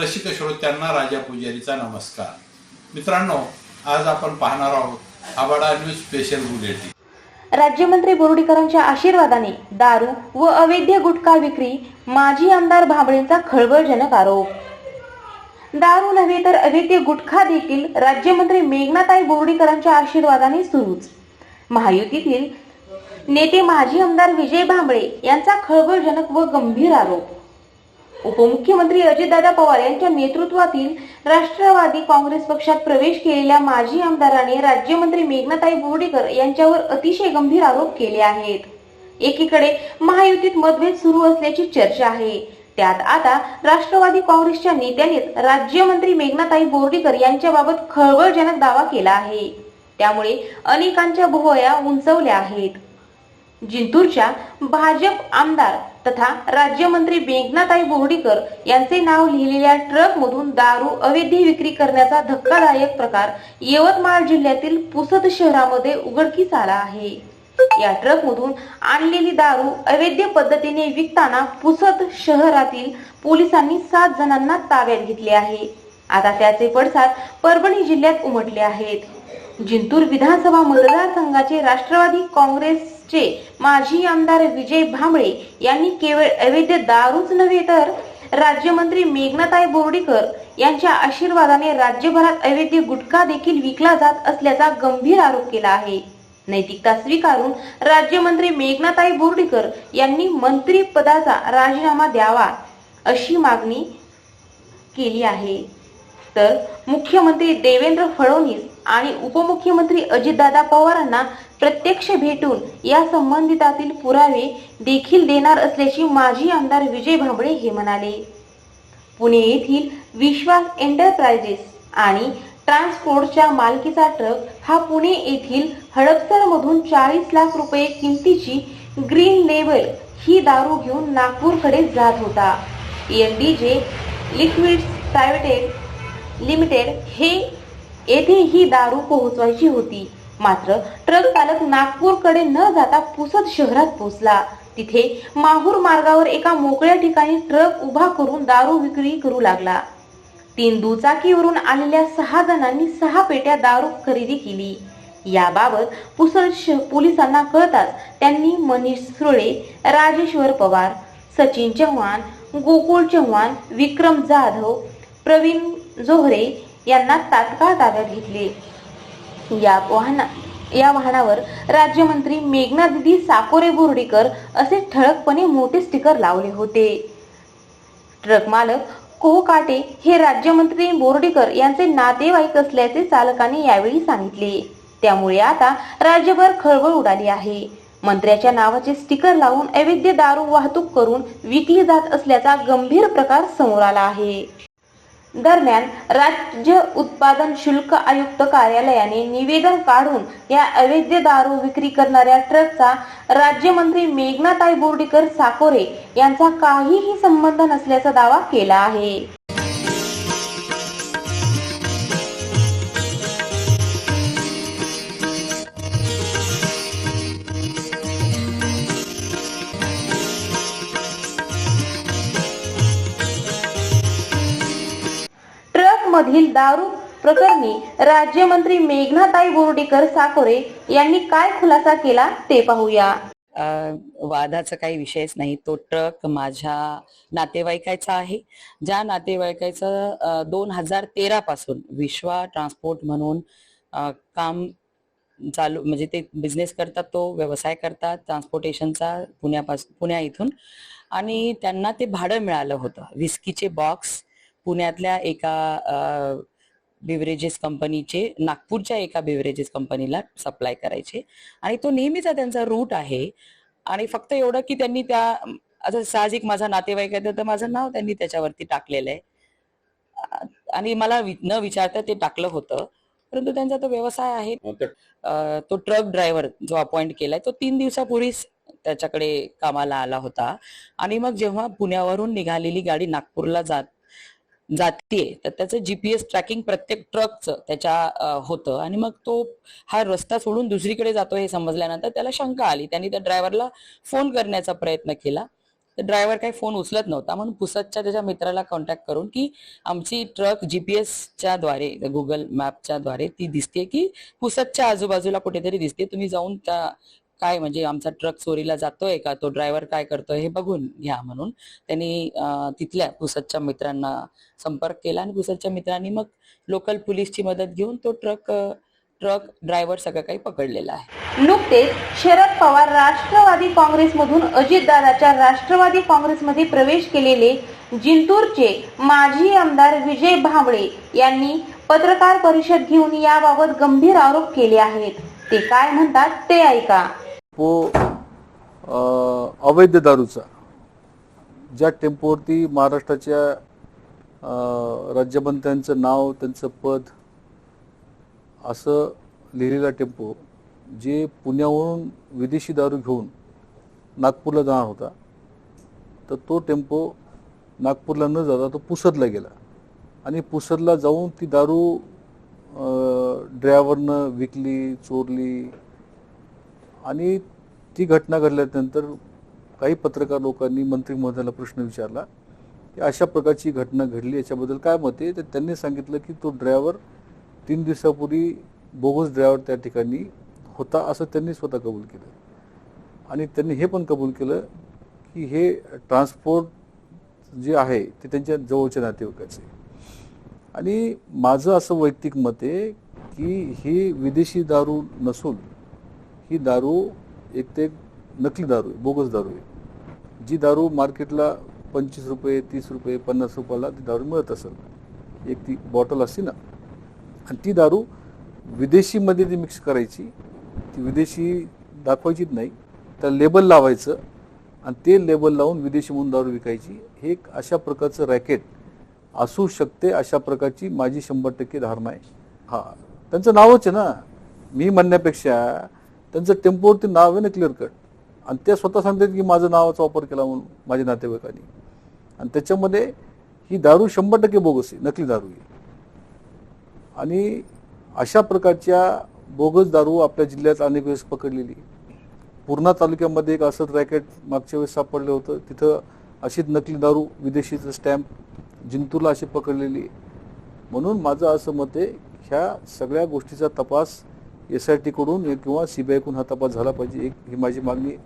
रसिक श्रोत्यांना राजा पुजारीचा नमस्कार. मित्रांनो आज आपण पाहणार आहोत आबाडा न्यूज स्पेशल बुलेटिन. राज्यमंत्री बोर्डीकरांच्या आशीर्वादाने दारू व अवैध गुटखा विक्री माजी आमदार भांबळेंचा खळबळजनक आरोप. दारू नव्हे तर अवैध गुटखा देखील राज्यमंत्री मेघनाताई बोर्डीकरांच्या आशीर्वादाने सुरूच. महायुतीतील नेते माजी आमदार विजय भांबळे यांचा खळबळजनक व गंभीर आरोप. उपमुख्यमंत्री अजितदादा पवार यांच्या नेतृत्वातील राष्ट्रवादी काँग्रेस पक्षात प्रवेश केलेल्या माजी आमदाराने राज्यमंत्री मेघनाताई बोर्डीकर यांच्यावर अतिशय गंभीर आरोप केले आहेत. एकीकडे महायुतीत मतभेद सुरू असल्याची चर्चा आहे. त्यात आता राष्ट्रवादी काँग्रेसच्या नेत्यांनीच राज्यमंत्री मेघनाताई बोर्डीकर यांच्याबाबत खळबळजनक दावा केला आहे. त्यामुळे अनेकांच्या भुवया उंचवल्या आहेत. जिंतूरच्या भाजप आमदार तथा राज्यमंत्री मेघनाताई बोर्डीकर यांचे नाव लिहिलेल्या ट्रक मधून दारू अवैध विक्री करण्याचा धक्कादायक प्रकार यवतमाळ जिल्ह्यातील पुसद शहरामध्ये उघडकीस आला आहे. या ट्रक मधून आणलेली दारू अवैध पद्धतीने विकताना पुसद शहरातील पोलिसांनी सात जणांना ताब्यात घेतले आहे. आता त्याचे पडसाद परभणी जिल्ह्यात उमटले आहेत. जिंतूर विधानसभा मतदारसंघाचे राष्ट्रवादी काँग्रेसचे माजी आमदार विजय भांबळे यांनी केवळ अवैध दारूच नव्हे तर राज्यमंत्री मेघनाताई बोर्डीकर यांच्या आशीर्वादाने राज्यभरात अवैध गुटखा देखील विकला जात असल्याचा गंभीर आरोप केला आहे. नैतिकता स्वीकारून राज्यमंत्री मेघनाताई बोर्डीकर यांनी मंत्री पदाचा राजीनामा द्यावा अशी मागणी केली आहे. तर मुख्यमंत्री देवेंद्र फडणवीस आणि उपमुख्यमंत्री अजितदादा पवारांना प्रत्यक्ष भेटून या संबंधितातील पुरावे देखील देणार असल्याची माजी आमदार विजय भांबळे हे म्हणाले. पुणे येथील विश्वास एंटरप्राइजेस आणि ट्रान्सपोर्टच्या मालकीचा ट्रक हा पुणे येथील हडपसरमधून चाळीस लाख रुपये किमतीची ग्रीन लेबल ही दारू घेऊन नागपूरकडे जात होता. एनडीजे लिक्विड्स प्रायव्हेटेड लिमिटेड हे येथे ही दारू पोहोचवायची होती. मात्र ट्रक चालक नागपूरकडे न जाता पुसद शहरात पोहोचला. तिथे माहूर मार्गावर एका मोकळ्या ठिकाणी ट्रक उभा करून दारू विक्री करू लागला. तीन दुचाकीवरून आलेल्या सहा जणांनी सहा पेट्या दारू खरेदी केली. याबाबत पुसद श- पोलिसांना कळताच त्यांनी मनीष सुरळे राजेश्वर पवार सचिन चव्हाण गोकुळ चव्हाण विक्रम जाधव प्रवीण जोहरे यांना तात्काळ ताब्यात घेतले. या वाहना या वाहनावर राज्यमंत्री मेघना दिदी साकोरे बोर्डीकर असे ठळकपणे मोठे स्टिकर लावले होते. ट्रक मालक कोहकाटे हे राज्यमंत्री बोर्डीकर यांचे नातेवाईक असल्याचे चालकाने यावेळी सांगितले. त्यामुळे आता राज्यभर खळबळ उडाली आहे. मंत्र्याच्या नावाचे स्टिकर लावून अवैध दारू वाहतूक करून विकली जात असल्याचा गंभीर प्रकार समोर आला आहे. दरम्यान राज्य उत्पादन शुल्क आयुक्त कार्यालयाने निवेदन काढून या अवैध दारू विक्री करणाऱ्या ट्रकचा राज्यमंत्री मेघनाताई बोर्डीकर साकोरे यांचा काहीही संबंध नसल्याचा दावा केला आहे. मधील दारू प्रकरणी राज्यमंत्री मेघनाताई बोर्डीकर साकोरे यांनी काय खुलासा केला ते पाहूया. वादाचा काही विषयच नाही. तो ट्रक माझ्या नातेवाईकाचा आहे. ज्या नातेवाईकाचं दोन हजार तेरा पासून विश्वा ट्रान्सपोर्ट म्हणून काम चालू म्हणजे ते बिझनेस करतात तो व्यवसाय करतात ट्रान्सपोर्टेशनचा पुण्यापासून पुण्या इथून. आणि त्यांना ते भाडं मिळालं होतं. विस्कीचे बॉक्स पुण्यातल्या एका बिव्हरेजेस कंपनीचे नागपूरच्या एका बिव्हरेजेस कंपनीला सप्लाय करायचे. आणि तो नेहमीचा त्यांचा रूट आहे. आणि फक्त एवढं की त्यांनी त्या आता साहजिक माझा नातेवाईक आहे तर माझं नाव त्यांनी त्याच्यावरती टाकलेलं आहे. आणि मला न विचारता ते टाकलं होतं. परंतु त्यांचा तो व्यवसाय आहे. तो ट्रक ड्रायव्हर जो अपॉइंट केलाय तो तीन दिवसापूर्वीच त्याच्याकडे कामाला आला होता. आणि मग जेव्हा पुण्यावरून निघालेली गाडी नागपूरला जात जातीये तर त्याचं जीपीएस ट्रॅकिंग प्रत्येक ट्रकचं त्याच्या होतं. आणि मग तो हा रस्ता सोडून दुसरीकडे जातो हे समजल्यानंतर त्याला शंका आली. त्यांनी त्या ड्रायव्हरला फोन करण्याचा प्रयत्न केला. तर ड्रायव्हर काही फोन उचलत नव्हता. म्हणून पुसदच्या त्याच्या मित्राला कॉन्टॅक्ट करून की आमची ट्रक जीपीएसच्या द्वारे गुगल मॅपच्या द्वारे ती दिसते की पुसदच्या आजूबाजूला कुठेतरी दिसते तुम्ही जाऊन त्या काय म्हणजे आमचा ट्रक चोरीला जातोय का? तो ड्रायव्हर काय करतोय हे बघून घ्या म्हणून त्यांनी तिथल्या पुसतच्या मित्रांना संपर्क केला आणि पुसतच्या मित्रांनी मग लोकल पोलीसची मदत घेऊन तो ट्रक ट्रक ड्रायव्हर सगळं काही पकडलेला आहे. नुकतेच शरद पवार राष्ट्रवादी काँग्रेसमधून अजितदादाच्या राष्ट्रवादी काँग्रेसमध्ये प्रवेश केलेले जिंतूरचे माजी आमदार विजय भांबळे यांनी पत्रकार परिषद घेऊन याबाबत गंभीर आरोप केले आहेत. ते काय म्हणतात ते ऐका. टेम्पो अवैध दारूचा ज्या टेम्पोवरती महाराष्ट्राच्या राज्यमंत्र्यांचं नाव त्यांचं पद असं लिहिलेला टेम्पो जे पुण्याहून विदेशी दारू घेऊन नागपूरला जाणार होता तर तो टेम्पो नागपूरला न जाता तो पुसदला गेला. आणि पुसदला जाऊन ती दारू ड्रायव्हरनं विकली चोरली आणि ती घटना घडल्यानंतर काही पत्रकार लोकांनी मंत्री महोदयाला प्रश्न विचारला की अशा प्रकारची घटना घडली याच्याबद्दल काय मत आहे? तर त्यांनी सांगितलं की तो ड्रायव्हर तीन दिवसापूर्वी बोगस ड्रायव्हर त्या ठिकाणी होता असं त्यांनी स्वतः कबूल केलं. आणि त्यांनी हे पण कबूल केलं की हे ट्रान्सपोर्ट जे आहे ते त्यांच्या जवळच्या नातेवाईकाचे आणि माझं असं वैयक्तिक मत आहे की ही विदेशी दारू नसून ही दारू एक ते एक नकली दारू आहे बोगस दारू आहे. जी दारू मार्केटला पंचवीस रुपये तीस रुपये पन्नास रुपयाला ती दारू मिळत असेल. एक ती बॉटल असते ना. आणि ती दारू विदेशीमध्ये ती मिक्स करायची ती विदेशी दाखवायचीच नाही त्या लेबल लावायचं आणि ते लेबल लावून विदेशी म्हणून दारू विकायची. हे एक अशा प्रकारचं रॅकेट असू शकते अशा प्रकारची माझी शंभर टक्के धारणा आहे. हा त्यांचं नावच आहे ना. मी म्हणण्यापेक्षा त्यांचं टेम्पोवरती नाव आहे ना क्लिअर कट आणि त्या स्वतः सांगतात की माझं नावाचा वापर केला म्हणून माझ्या नातेवाईकांनी. आणि त्याच्यामध्ये ही दारू शंभर टक्के बोगस आहे नकली दारू आहे. आणि अशा प्रकारच्या बोगस दारू आपल्या जिल्ह्यात अनेक वेळेस पकडलेली. पूर्णा तालुक्यामध्ये एक असंच रॅकेट मागच्या वेळेस सापडलं होतं. तिथं अशीच नकली दारू विदेशीचं स्टॅम्प जिंतूरला अशी पकडलेली. म्हणून माझं असं मत आहे ह्या सगळ्या गोष्टीचा तपास एस आय टीकडून किंवा सी बी आयकडून हा तपास झाला पाहिजे. एक ही माझी मागणी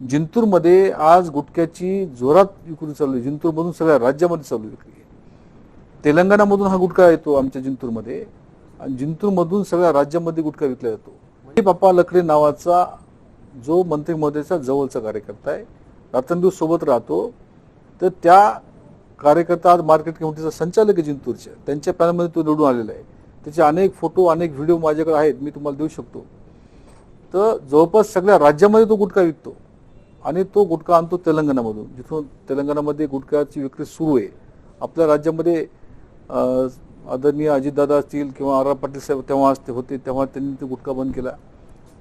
जिंतूरमध्ये आज गुटख्याची जोरात विक्री चालू आहे. जिंतूरमधून सगळ्या राज्यामध्ये चालू आहे विक्री. तेलंगणामधून हा गुटखा येतो आमच्या जिंतूरमध्ये. आणि जिंतूरमधून सगळ्या राज्यामध्ये गुटखा विकला जातो. म्हणजे बाप्पा लकडे नावाचा जो मंत्री महोदयाचा जवळचा कार्यकर्ता आहे रात्रंदिवस सोबत राहतो. तर त्या कार्यकर्ता आज मार्केट कमिटीचा संचालक आहे जिंतूरच्या. त्यांच्या पॅनलमध्ये तो निवडून आलेला आहे. त्याचे अनेक फोटो अनेक व्हिडिओ माझ्याकडे आहेत मी तुम्हाला देऊ शकतो. तर जवळपास सगळ्या राज्यामध्ये तो गुटखा विकतो. आणि तो गुटखा आणतो तेलंगणामधून जिथून तेलंगणामध्ये गुटख्याची विक्री सुरू आहे. आपल्या राज्यामध्ये आदरणीय अजितदादा असतील किंवा आर आर पाटील साहेब तेव्हा असते होते तेव्हा त्यांनी ते गुटखा बंद केला.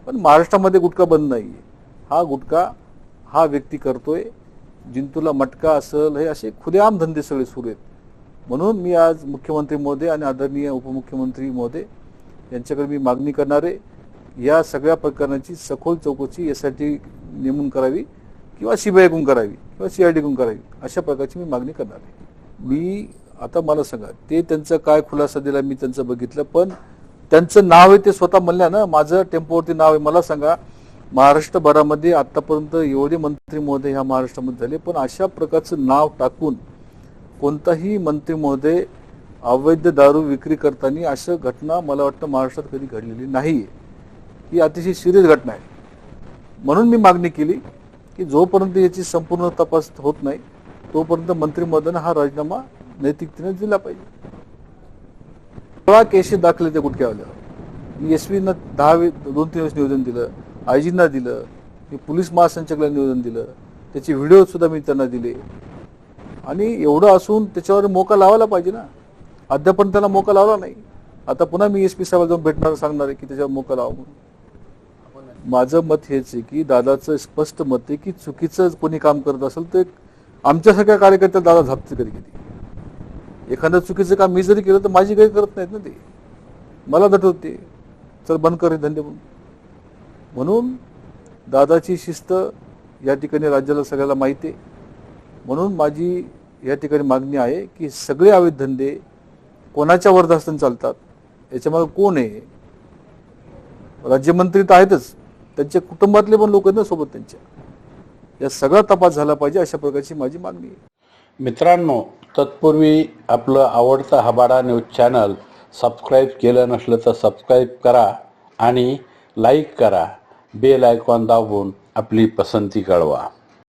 पण महाराष्ट्रामध्ये गुटखा बंद नाही आहे हा गुटखा हा व्यक्ती करतोय. जिंतूला मटका असेल हे असे खुदेआम धंदे सगळे सुरू आहेत. म्हणून मी आज मुख्यमंत्री मोदी आणि आदरणीय उपमुख्यमंत्री मोदी यांच्याकडे मी मागणी करणार आहे या सगळ्या प्रकरणाची सखोल चौकशी एस आय टी नेमून करावी किंवा सीबीआयकडून करावी किंवा सीआयडीकडून करावी अशा प्रकारची मी मागणी करणार आहे. मी आता मला सांगा ते त्यांचा काय खुलासा दिला मी त्यांचं बघितलं पण त्यांचं नाव आहे ते स्वतः म्हणल्या ना माझं टेम्पोवरती नाव आहे मला सांगा महाराष्ट्रभरामध्ये आतापर्यंत एवढे मंत्री महोदय ह्या महाराष्ट्रामध्ये झाले पण अशा प्रकारचं नाव टाकून कोणताही मंत्री महोदय अवैध दारू विक्री करताना अशा घटना मला वाटतं महाराष्ट्रात कधी घडलेली नाही. ही अतिशय सिरियस घटना आहे. म्हणून मी मागणी केली की जोपर्यंत याची संपूर्ण तपास होत नाही तोपर्यंत मंत्री हा राजीनामा नैतिकतेने दिला पाहिजे. सोळा केसेस दाखले त्या गुटख्यावाल्यावर मी एस पीनं दहा वे दोन तीन वेळेस निवेदन दिलं आयजींना दिलं मी पोलीस महासंचालकाला निवेदन दिलं त्याचे व्हिडिओ सुद्धा मी त्यांना दिले. आणि एवढं असून त्याच्यावर मोका लावायला पाहिजे ना. अद्यापर्यंत त्याला मोका लावला नाही. आता पुन्हा मी एस पी साहेब जाऊन भेटणार सांगणार आहे की त्याच्यावर मोका लावा म्हणून. माझं मत हेच आहे की दादाचं स्पष्ट मत आहे की चुकीचं कोणी काम करत असेल तर आमच्यासारख्या कार्यकर्त्या दादा झापते कधी कधी. एखादं चुकीचं काम मी जरी केलं तर माझी काही करत नाहीत ना ते. मला दटवते. चल बंद कर धंदे म्हणून. म्हणून दादाची शिस्त या ठिकाणी राज्याला सगळ्याला माहिती आहे. म्हणून माझी या ठिकाणी मागणी आहे की सगळे अवैध धंदे कोणाच्या वरदास्तन चालतात याच्यामध्ये कोण आहे? राज्यमंत्री तर आहेतच. त्यांच्या कुटुंबातले पण लोक आहेत ना सोबत त्यांच्या. या सगळा तपास झाला पाहिजे अशा प्रकारची माझी मागणी आहे. मित्रांनो तत्पूर्वी आपलं आवडतं हबाडा न्यूज चॅनल सबस्क्राईब केलं नसलं तर सबस्क्राईब करा आणि लाईक करा. बेल आयकॉन दाबून आपली पसंती कळवा.